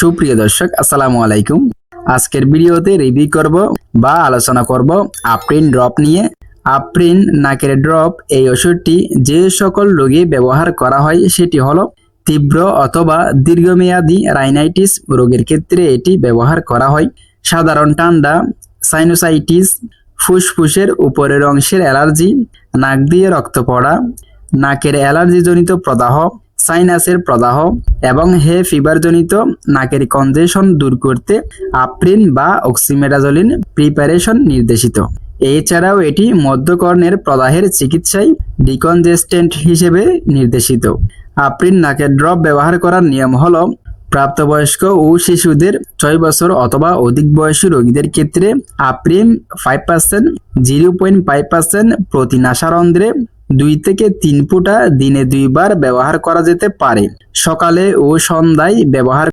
সুপ্রিয় দর্শক, আসসালামু আলাইকুম। আজকের ভিডিওতে রিভিউ করব বা আলোচনা করব আপ্রিন ড্রপ নিয়ে। আপ্রিন নাকের ড্রপ এই ওষুধটি যে সকল রোগে ব্যবহার করা হয় সেটি হলো তীব্র অথবা দীর্ঘমেয়াদী রাইনাইটিস রোগের ক্ষেত্রে এটি ব্যবহার করা হয়। সাধারণ ঠান্ডা সাইনোসাইটিস ফুসফুসের উপরের অংশের অ্যালার্জি, নাক দিয়ে রক্ত পড়া, নাকের অ্যালার্জিজনিত প্রদাহ সাইনাসের প্রদাহ এবং হে ফিভারজনিত নাকের কনজেশন দূর করতে আপ্রিন বা অক্সিমেডাজলিন প্রিপারেশন নির্দেশিত। এছাড়াও এটি মধ্যকর্ণের প্রদাহের চিকিৎসায় ডিকনজেস্টেন্ট হিসেবে নির্দেশিত। আপ্রিন নাকের ড্রপ ব্যবহার করার নিয়ম হল, প্রাপ্তবয়স্ক ও শিশুদের ছয় বছর অথবা অধিক বয়সী রোগীদের ক্ষেত্রে আপ্রিম five percent, zero point five percent প্রতি নাসারন্ধ্রে দুই থেকে তিন ফুটা দিনে দুইবার ব্যবহার করা যেতে পারে। সকালে ও সন্ধ্যায় ব্যবহার